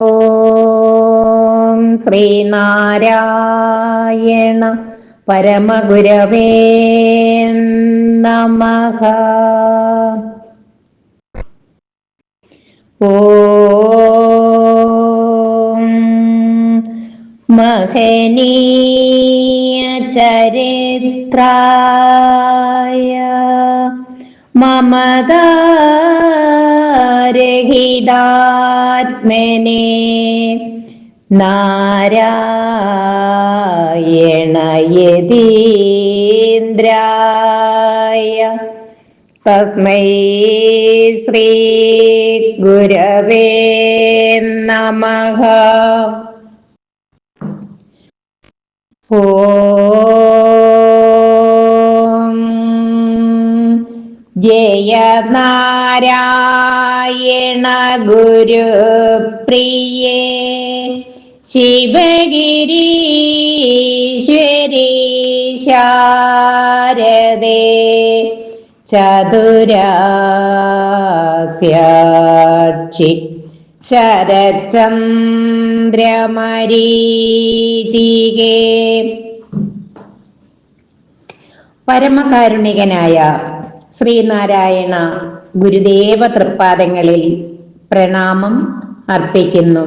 ഓം ശ്രീനാരായണ പരമഗുരവേ നമ. മഹനീയ ചരിത്രായ മമതാരഹിതാത്മനെ നാരായണയതീന്ദ്രായ. തസ്മൈ ശ്രീ ഗുരവേ നമഃ. ഓം ജയനാരായണ ഗുരുപ്രിയേ ശിവഗിരീശ്വരി ശാരദേ ചതുരാസ്യാക്ഷി ശരചന്ദ്രമരീചികേ പരമകാരുണികനായ ശ്രീനാരായണ ഗുരുദേവ തൃപ്പാദങ്ങളിൽ പ്രണാമം അർപ്പിക്കുന്നു.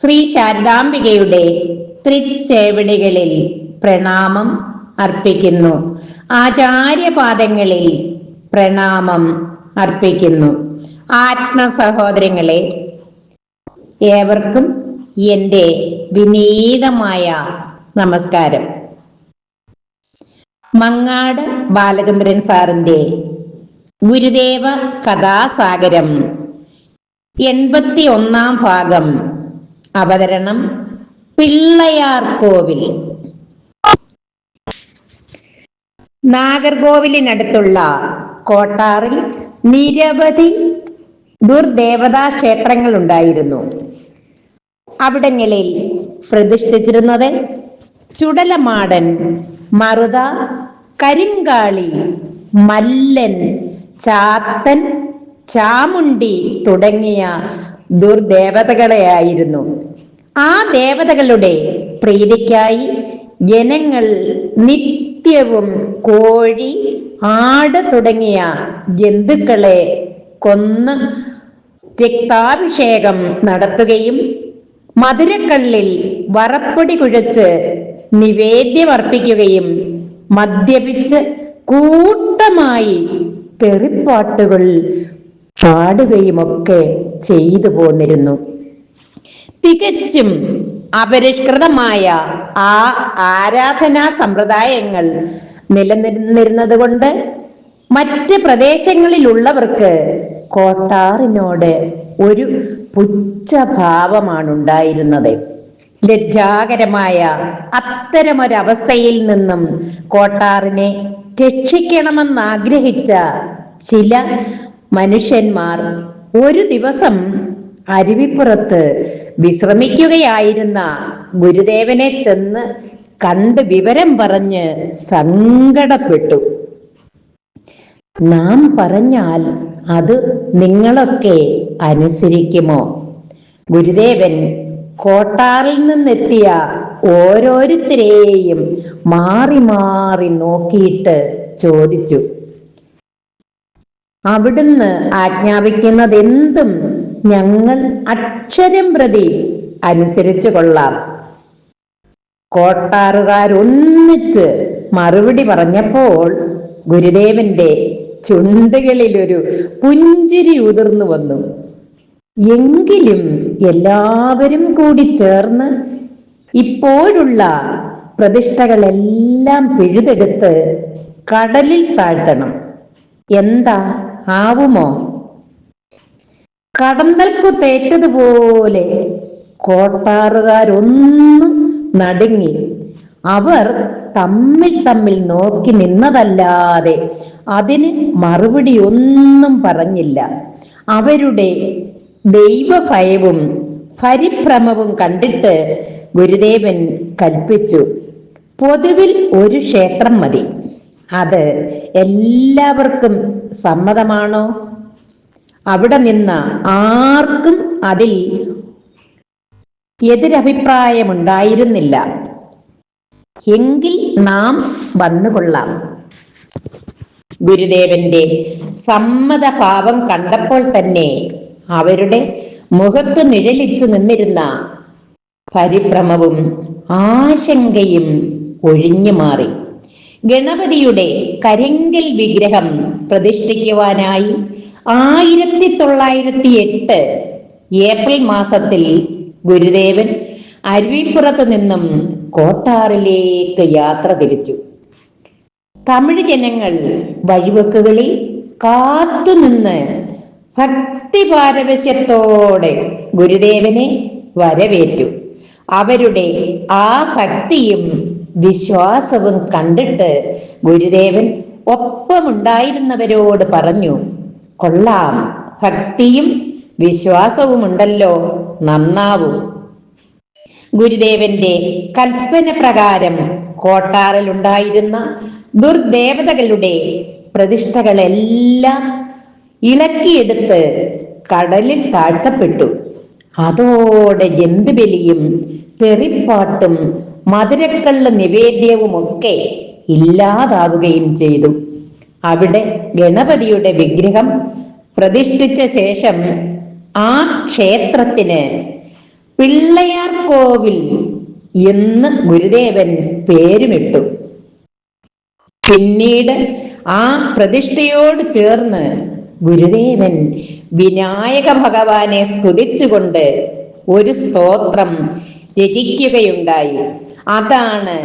ശ്രീ ശാരദാംബികയുടെ തൃച്ചേവിടികളിൽ പ്രണാമം അർപ്പിക്കുന്നു. ആചാര്യപാദങ്ങളിൽ പ്രണാമം അർപ്പിക്കുന്നു. ആത്മസഹോദരങ്ങളെ ഏവർക്കും എന്റെ വിനീതമായ നമസ്കാരം. മങ്ങാട് ബാലചന്ദ്രൻ സാറിന്റെ ഗുരുദേവ കഥാസാഗരം. എൺപത്തി ഒന്നാം ഭാഗം. അവതരണം പിള്ളയാർ കോവിൽ നാഗർകോവിലിനടുത്തുള്ള കോട്ടാറിൽ നിരവധി ദുർദേവതാ ക്ഷേത്രങ്ങൾ ഉണ്ടായിരുന്നു അവിടങ്ങളിൽ പ്രതിഷ്ഠിച്ചിരുന്നത് ചുടലമാടൻ മറുത കരിങ്കാളി മല്ലൻ ചാത്തൻ ചാമുണ്ടി തുടങ്ങിയ ദുർദേവതകളെയായിരുന്നു. ആ ദേവതകളുടെ പ്രീതിക്കായി ജനങ്ങൾ നിത്യവും കോഴി ആട് തുടങ്ങിയ ജന്തുക്കളെ കൊന്ന് രക്താഭിഷേകം നടത്തുകയും മധുരക്കള്ളിൽ വറപ്പൊടി കുഴച്ച് നിവേദ്യമർപ്പിക്കുകയും മദ്യപിച്ച് കൂട്ടമായി തെറിപ്പാട്ടുകൾ പാടുകയുമൊക്കെ ചെയ്തു പോന്നിരുന്നു. തികച്ചും അപരിഷ്കൃതമായ ആ ആരാധനാ സമ്പ്രദായങ്ങൾ നിലനിന്നിരുന്നത് കൊണ്ട് മറ്റ് പ്രദേശങ്ങളിലുള്ളവർക്ക് കോട്ടാറിനോട് ഒരു പുച്ഛഭാവമാണുണ്ടായിരുന്നത്. ലജ്ജാകരമായ അത്തരമൊരവസ്ഥയിൽ നിന്നും കോട്ടാറിനെ രക്ഷിക്കണമെന്നാഗ്രഹിച്ച ചില മനുഷ്യന്മാർ ഒരു ദിവസം അരുവിപ്പുറത്ത് വിശ്രമിക്കുകയായിരുന്ന ഗുരുദേവനെ ചെന്ന് കണ്ട് വിവരം പറഞ്ഞ് സങ്കടപ്പെട്ടു. നാം പറഞ്ഞാൽ അത് നിങ്ങളൊക്കെ അനുസരിക്കുമോ? ഗുരുദേവൻ കോട്ടാറിൽ നിന്നെത്തിയ ഓരോരുത്തരെയും മാറി മാറി നോക്കിയിട്ട് ചോദിച്ചു. അവിടുന്ന് ആജ്ഞാപിക്കുന്നതെന്തും ഞങ്ങൾ അക്ഷരം പ്രതി അനുസരിച്ചു കൊള്ളാം. കോട്ടാറുകാരൊന്നിച്ച് മറുപടി പറഞ്ഞപ്പോൾ ഗുരുദേവന്റെ ചുണ്ടുകളിൽ ഒരു പുഞ്ചിരി ഉതിർന്നു വന്നു. എങ്കിലും എല്ലാവരും കൂടി ചേർന്ന് ഇപ്പോഴുള്ള പ്രതിഷ്ഠകളെല്ലാം പിഴുതെടുത്ത് കടലിൽ താഴ്ത്തണം. എന്താ? ആവുമോ? കടന്നൽക്കുത്തേറ്റതുപോലെ കോട്ടാറുകാരൊന്നും നടുങ്ങി. അവർ തമ്മിൽ തമ്മിൽ നോക്കി നിന്നതല്ലാതെ അതിന് മറുപടി ഒന്നും പറഞ്ഞില്ല. അവരുടെ ദൈവഭയവും പരിഭ്രമവും കണ്ടിട്ട് ഗുരുദേവൻ കൽപ്പിച്ചു പൊതുവിൽ ഒരു ക്ഷേത്രം മതി. അത് എല്ലാവർക്കും സമ്മതമാണോ? അവിടെ നിന്ന് ആർക്കും അതിൽ എതിരഭിപ്രായമുണ്ടായിരുന്നില്ല. എങ്കിൽ നാം വന്നുകൊള്ളാം. ഗുരുദേവന്റെ സമ്മത ഭാവം കണ്ടപ്പോൾ തന്നെ അവരുടെ മുഖത്ത് നിഴലിച്ചു നിന്നിരുന്ന പരിഭ്രമവും ആശങ്കയും ഒഴിഞ്ഞു മാറി ഗണപതിയുടെ കരിങ്കൽ വിഗ്രഹം പ്രതിഷ്ഠിക്കുവാനായി ആയിരത്തി തൊള്ളായിരത്തി എട്ട് ഏപ്രിൽ മാസത്തിൽ ഗുരുദേവൻ അരുവിപ്പുറത്ത് നിന്നും കോട്ടാറിലേക്ക് യാത്ര തിരിച്ചു. തമിഴ് ജനങ്ങൾ വഴിവെക്കുകളിൽ കാത്തുനിന്ന് ഭക്തി പാരവശ്യത്തോടെ ഗുരുദേവനെ വരവേറ്റു. അവരുടെ ആ ഭക്തിയും വിശ്വാസവും കണ്ടിട്ട് ഗുരുദേവൻ ഒപ്പമുണ്ടായിരുന്നവരോട് പറഞ്ഞു കൊള്ളാം ഭക്തിയും വിശ്വാസവും ഉണ്ടല്ലോ നന്നാവൂ. ഗുരുദേവന്റെ കൽപ്പന പ്രകാരം കോട്ടാറിലുണ്ടായിരുന്ന ദുർദേവതകളുടെ പ്രതിഷ്ഠകളെല്ലാം ഇളക്കിയെടുത്ത് കടലിൽ താഴ്ത്തപ്പെട്ടു. അതോടെ ജന്തുബലിയും തെറിപ്പാട്ടും മധുരക്കള്ള നിവേദ്യവുമൊക്കെ ഇല്ലാതാവുകയും ചെയ്തു. അവിടെ ഗണപതിയുടെ വിഗ്രഹം പ്രതിഷ്ഠിച്ച ശേഷം ആ ക്ഷേത്രത്തിന് പിള്ളയാർ കോവിൽ എന്ന് ഗുരുദേവൻ പേരുമിട്ടു. പിന്നീട് ആ പ്രതിഷ്ഠയോട് ചേർന്ന് ഗുരുദേവൻ വിനായക ഭഗവാനെ സ്തുതിച്ചുകൊണ്ട് ഒരു സ്തോത്രം രചിക്കുകയുണ്ടായി. അതാണ്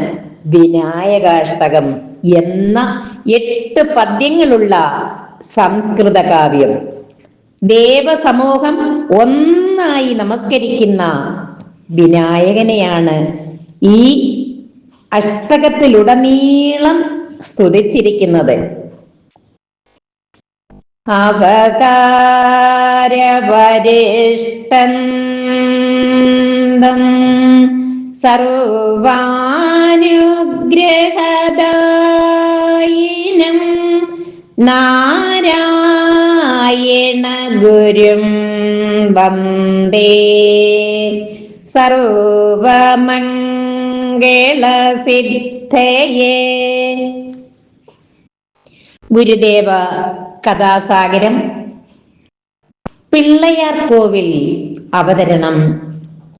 വിനായകാഷ്ടകം എന്ന എട്ട് പദ്യങ്ങളുള്ള സംസ്കൃത കാവ്യം ദേവസമൂഹം ഒന്നായി നമസ്കരിക്കുന്ന വിനായകനെയാണ് ഈ അഷ്ടകത്തിലുടനീളം സ്തുതിച്ചിരിക്കുന്നത്. അവതാരവരിഷ്ടം സർവാനുഗ്രഹദായിനം നാരായണ ഗുരും വന്ദേ. സർവമംഗളസിദ്ധയേ. ഗുരുദേവ കഥാസാഗരം. പിള്ളയാർ കോവിൽ അവതരണം.